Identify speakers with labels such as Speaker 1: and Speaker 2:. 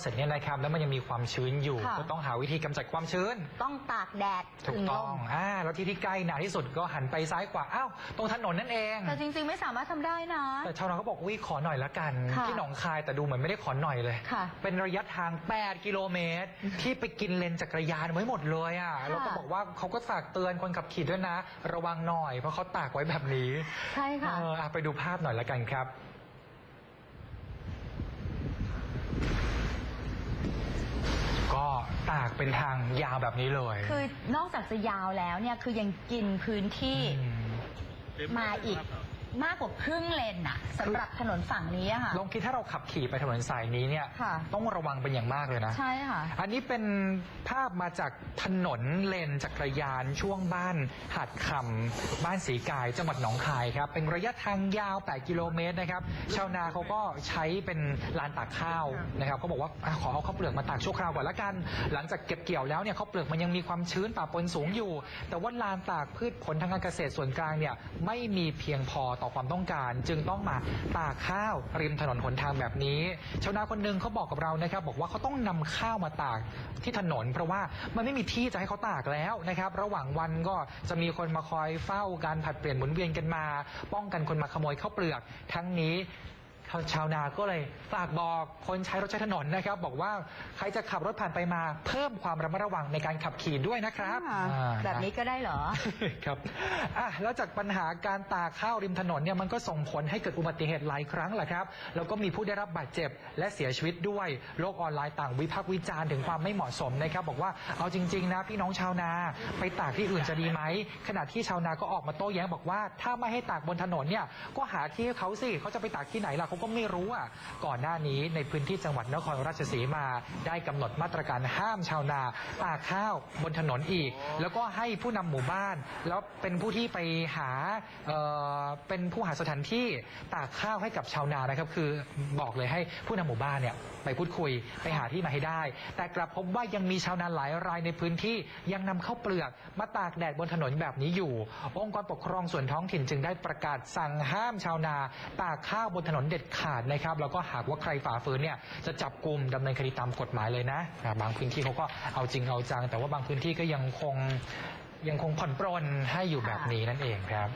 Speaker 1: เสร็จเนี่ยนะครับแล้วมันยังมีความชื้นอยู่
Speaker 2: ค่ะ
Speaker 1: ก็ต้องหาวิธีกำจัดความชื้น
Speaker 2: ต้องตากแดด
Speaker 1: ถูก
Speaker 2: ถึงล
Speaker 1: ต้อง
Speaker 2: ม
Speaker 1: อ่าแล้วที่ที่ใกล้หนาที่สุดก็หันไปซ้ายขวาอ้าวตรงถนนนั่นเอง
Speaker 2: แต่จริงๆไม่สามารถทำได้นะ
Speaker 1: แต่ชาวนาเขาบอกวิขอหน่อยละกัน
Speaker 2: ค่ะ
Speaker 1: ที่หนองคายแต่ดูเหมือนไม่ได้ขอหน่อยเลย
Speaker 2: ค่ะ
Speaker 1: เป็นระยะทาง 8 กิโลเมตร ที่ไปกินเลนจักรยานไว้หมดเลยอะ
Speaker 2: ค่ะ
Speaker 1: แล้วก็บอกว่าเขาก็ฝากเตือนคนขับขี่ด้วยนะ ระวังหน่อยเพราะเขาตากไว้แบบนี้
Speaker 2: ใช่ค่ะ
Speaker 1: เอออะไปดูภาพหน่อยละกันครับ ก็ ตากเป็นทางยาวแบบนี้เลย
Speaker 2: คือนอกจากจะยาวแล้วเนี่ยคือยังกินพื้นที่
Speaker 1: ม
Speaker 2: มาอีก มากกว่าครึ่งเลนน่ะสำหรับถนนฝั่งนี้อะค่ะ
Speaker 1: ลองคิดถ้าเราขับขี่ไปถนนสายนี้เนี่ย
Speaker 2: ค่ะ
Speaker 1: ต้องระวังเป็นอย่างมากเลยนะ
Speaker 2: ใช่ค่ะ
Speaker 1: อันนี้เป็นภาพมาจากถนนเลนจักรยานช่วงบ้านหาดคำบ้านสีกายจังหวัดหนองคายครับ เป็นระยะทางยาว 8 กิโลเมตรนะครับ ชาวนาเขาก็ใช้เป็นลานตากข้าวนะครับ ก็บอกว่าอะขอเอาข้าวเปลือกมาตากชั่วคราวก่อนละกัน หลังจากเก็บเกี่ยวแล้วเนี่ยข้าวเปลือกมันยังมีความชื้นปะปนสูงอยู่ แต่ว่าลานตากพืชผลทางการเกษตรส่วนกลางเนี่ยไม่มีเพียงพอต่อความต้องการ จึงต้องมาตากข้าวริมถนนหนทางแบบนี้ ชาวนาคนหนึ่งเขาบอกกับเรานะครับ บอกว่าเขาต้องนำข้าวมาตากที่ถนน เพราะว่ามันไม่มีที่จะให้เขาตากแล้วนะครับ ระหว่างวันก็จะมีคนมาคอยเฝ้าการผัดเปลี่ยนหมุนเวียนกันมา ป้องกันคนมาขโมยข้าวเปลือก ทั้งนี้ ชาวนาก็เลยฝากบอกคนใช้รถใช้ถนนนะครับ บอกว่าใครจะขับรถผ่านไปมาเพิ่มความระมัดระวังในการขับขี่ด้วยนะครับ
Speaker 2: อ่า
Speaker 1: อ่า
Speaker 2: แบบนี้ก็ได้เหรอ
Speaker 1: ครับอะแล้วจากปัญหาการตากข้าวริมถนนเนี่ยมันก็ส่งผลให้เกิดอุบัติเหตุหลายครั้งแหละครับ แล้วก็มีผู้ได้รับบาดเจ็บและเสียชีวิตด้วย โลกออนไลน์ต่างวิพากษ์วิจารณ์ถึงความไม่เหมาะสมนะครับ บอกว่าเอาจริง ๆ นะพี่น้องชาวนา ไปตากที่อื่นจะดีไหม ขณะที่ชาวนาก็ออกมาโต้แย้งบอกว่า ถ้าไม่ให้ตากบนถนนเนี่ยก็หาที่ให้เขาสิเขาจะไปตากที่ไหนล่ะเขาก็ก็ไม่รู้อะก่อนหน้านี้ในพื้นที่จังหวัดนครราชสีมาได้กำหนดมาตรการห้ามชาวนาตากข้าวบนถนนอีก แล้วก็ให้ผู้นำหมู่บ้าน แล้วเป็นผู้ที่ไปหาเอ่อเป็นผู้หาสถานที่ตากข้าวให้กับชาวนานะครับ คือบอกเลยให้ผู้นำหมู่บ้านเนี่ยไปพูดคุยไปหาที่มาให้ได้ แต่กลับพบว่ายังมีชาวนาหลายรายในพื้นที่ยังนำข้าวเปลือก มาตากแดดบนถนนแบบนี้อยู่ องค์กรปกครองส่วนท้องถิ่นจึงได้ประกาศสั่งห้ามชาวนา ตากข้าวบนถนนเด็ดดขาดนะครับ แล้วก็หากว่าใครฝ่าฝืนเนี่ยจะจับกลุ่มดำเนินคดีตามกฎหมายเลยนะอ่าบางพื้นที่เขาก็เอาจริงเอาจัง แต่ว่าบางพื้นที่ก็ยังคงยังคงผ่อนปรนให้อยู่แบบนี้นั่นเองครับ